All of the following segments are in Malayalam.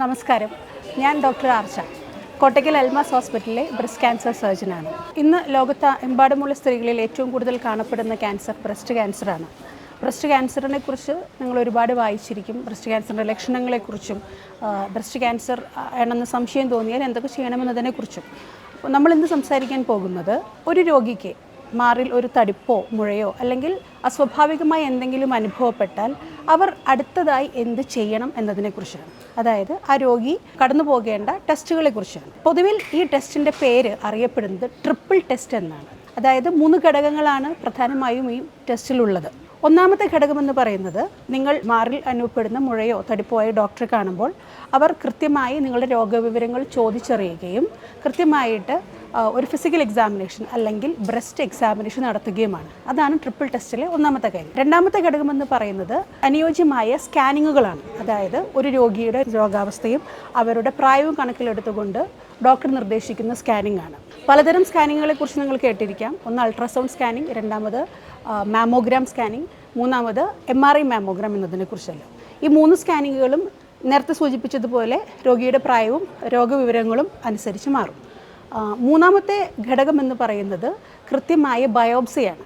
നമസ്കാരം. ഞാൻ ഡോക്ടർ ആർച്ച. കോട്ടയ്ക്കൽ അൽമാസ് ഹോസ്പിറ്റലിലെ ബ്രസ്റ്റ് ക്യാൻസർ സർജനാണ്. ഇന്ന് ലോകത്ത് എമ്പാടുമുള്ള സ്ത്രീകളിൽ ഏറ്റവും കൂടുതൽ കാണപ്പെടുന്ന ക്യാൻസർ ബ്രസ്റ്റ് ക്യാൻസറാണ്. ബ്രസ്റ്റ് ക്യാൻസറിനെ കുറിച്ച് നിങ്ങൾ ഒരുപാട് വായിച്ചിരിക്കും. ബ്രസ്റ്റ് ക്യാൻസറിന്റെ ലക്ഷണങ്ങളെക്കുറിച്ചും ബ്രസ്റ്റ് ക്യാൻസർ ആണെന്ന് സംശയം തോന്നിയാൽ എന്തൊക്കെ ചെയ്യണമെന്നതിനെക്കുറിച്ചും നമ്മൾ ഇന്ന് സംസാരിക്കാൻ പോകുന്നത് ഒരു രോഗിക്ക് മാറിൽ ഒരു തടിപ്പോ മുഴയോ അല്ലെങ്കിൽ അസ്വാഭാവികമായി എന്തെങ്കിലും അനുഭവപ്പെട്ടാൽ അവർ അടുത്തതായി എന്ത് ചെയ്യണം എന്നതിനെക്കുറിച്ചാണ് അതായത് ആ രോഗി കടന്നു പോകേണ്ട ടെസ്റ്റുകളെ കുറിച്ചാണ് പൊതുവിൽ ഈ ടെസ്റ്റിന്റെ പേര് അറിയപ്പെടുന്നത് ട്രിപ്പിൾ ടെസ്റ്റ് എന്നാണ്. അതായത് മൂന്ന് ഘടകങ്ങളാണ് പ്രധാനമായും ഈ ടെസ്റ്റിലുള്ളത്. ഒന്നാമത്തെ ഘടകമെന്ന് പറയുന്നത് നിങ്ങൾ മാറിൽ അനുഭവപ്പെടുന്ന മുഴയോ തടിപ്പോയോ ഡോക്ടറെ കാണുമ്പോൾ അവർ കൃത്യമായി നിങ്ങളുടെ രോഗവിവരങ്ങൾ ചോദിച്ചറിയുകയും കൃത്യമായിട്ട് ഒരു ഫിസിക്കൽ എക്സാമിനേഷൻ അല്ലെങ്കിൽ ബ്രസ്റ്റ് എക്സാമിനേഷൻ നടത്തുകയുമാണ്. അതാണ് ട്രിപ്പിൾ ടെസ്റ്റിലെ ഒന്നാമത്തെ കാര്യം. രണ്ടാമത്തെ ഘടകം എന്ന് പറയുന്നത് അനുയോജ്യമായ സ്കാനിങ്ങുകളാണ് അതായത് ഒരു രോഗിയുടെ രോഗാവസ്ഥയും അവരുടെ പ്രായവും കണക്കിലെടുത്തുകൊണ്ട് ഡോക്ടർ നിർദ്ദേശിക്കുന്ന സ്കാനിംഗ് ആണ്. പലതരം സ്കാനിങ്ങുകളെ കുറിച്ച് നിങ്ങൾ കേട്ടിരിക്കാം. ഒന്ന് അൾട്രാസൗണ്ട് സ്കാനിങ് രണ്ടാമത് മാമോഗ്രാം സ്കാനിങ് മൂന്നാമത് എം ആർ ഐ മാമോഗ്രാം എന്നതിനെക്കുറിച്ചല്ല ഈ മൂന്ന് സ്കാനിങ്ങുകളും നേരത്തെ സൂചിപ്പിച്ചതുപോലെ രോഗിയുടെ പ്രായവും രോഗവിവരങ്ങളും അനുസരിച്ച് മാറും. മൂന്നാമത്തെ ഘടകം എന്ന് പറയുന്നത് കൃത്യമായ ബയോപ്സിയാണ്.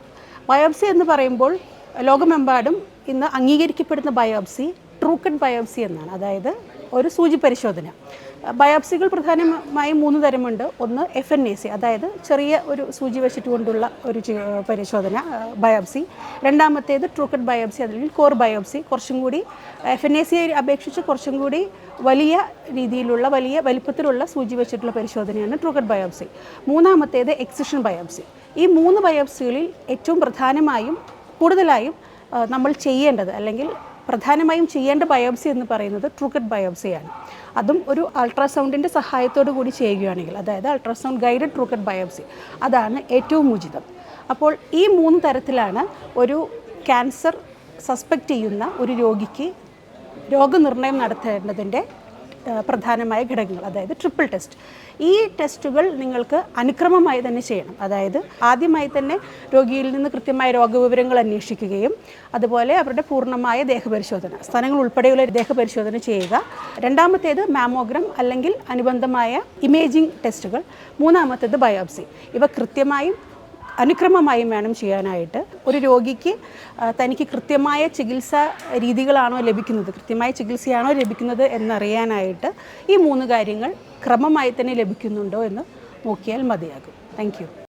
ബയോപ്സി എന്ന് പറയുമ്പോൾ ലോകമെമ്പാടും ഇന്ന് അംഗീകരിക്കപ്പെടുന്ന ബയോപ്സി ട്രൂക്കറ്റ് ബയോപ്സി എന്നാണ്. അതായത് ഒരു സൂചി പരിശോധന. ബയോപ്സികൾ പ്രധാനമായും മൂന്ന് തരമുണ്ട്. ഒന്ന് എഫ് എൻ എ സി അതായത് ചെറിയ ഒരു സൂചി വെച്ചിട്ട് കൊണ്ടുള്ള ഒരു പരിശോധന ബയോപ്സി. രണ്ടാമത്തേത് ട്രൂക്കഡ് ബയോപ്സി അല്ലെങ്കിൽ കോർ ബയോപ്സി. കുറച്ചും കൂടി എഫ് എൻ എ സിയെ അപേക്ഷിച്ച് കുറച്ചും കൂടി വലിയ രീതിയിലുള്ള വലിയ വലിപ്പത്തിലുള്ള സൂചി വെച്ചിട്ടുള്ള പരിശോധനയാണ് ട്രൂക്കഡ് ബയോപ്സി. മൂന്നാമത്തേത് എക്സിഷൻ ബയോപ്സി. ഈ മൂന്ന് ബയോപ്സികളിൽ ഏറ്റവും പ്രധാനമായും കൂടുതലായും നമ്മൾ ചെയ്യേണ്ടത് അല്ലെങ്കിൽ പ്രധാനമായും ചെയ്യേണ്ട ബയോപ്സി എന്ന് പറയുന്നത് ട്രൂക്കറ്റ് ബയോപ്സിയാണ് അതും ഒരു അൾട്രാസൗണ്ടിന്റെ സഹായത്തോടു കൂടി ചെയ്യുകയാണെങ്കിൽ അതായത് അൾട്രാസൗണ്ട് ഗൈഡഡ് ട്രൂക്കറ്റ് ബയോപ്സി അതാണ് ഏറ്റവും ഉചിതം. അപ്പോൾ ഈ മൂന്ന് തരത്തിലാണ് ഒരു ക്യാൻസർ സസ്പെക്റ്റ് ചെയ്യുന്ന ഒരു രോഗിക്ക് രോഗനിർണയം നടത്തേണ്ടതിന്റെ പ്രധാനമായ ഘടകങ്ങൾ അതായത് ട്രിപ്പിൾ ടെസ്റ്റ് ഈ ടെസ്റ്റുകൾ നിങ്ങൾക്ക് അനുക്രമമായി തന്നെ ചെയ്യണം. അതായത് ആദ്യമായി തന്നെ രോഗിയിൽ നിന്ന് കൃത്യമായ രോഗവിവരങ്ങൾ അന്വേഷിക്കുകയും അതുപോലെ അവരുടെ പൂർണമായ ദേഹപരിശോധന സ്ഥലങ്ങൾ ഉൾപ്പെടെയുള്ള ദേഹപരിശോധന ചെയ്യുക. രണ്ടാമത്തേത് മാമോഗ്രാം അല്ലെങ്കിൽ അനുബന്ധമായ ഇമേജിംഗ് ടെസ്റ്റുകൾ മൂന്നാമത്തേത് ബയോപ്സി. ഇവ കൃത്യമായും അനുക്രമമായും വേണം ചെയ്യാനായിട്ട്. ഒരു രോഗിക്ക് തനിക്ക് കൃത്യമായ ചികിത്സ രീതികളാണോ ലഭിക്കുന്നത് കൃത്യമായ ചികിത്സയാണോ ലഭിക്കുന്നത് എന്നറിയാനായിട്ട് ഈ മൂന്ന് കാര്യങ്ങൾ ക്രമമായി തന്നെ ലഭിക്കുന്നുണ്ടോ എന്ന് നോക്കിയാൽ മതിയാകും. താങ്ക്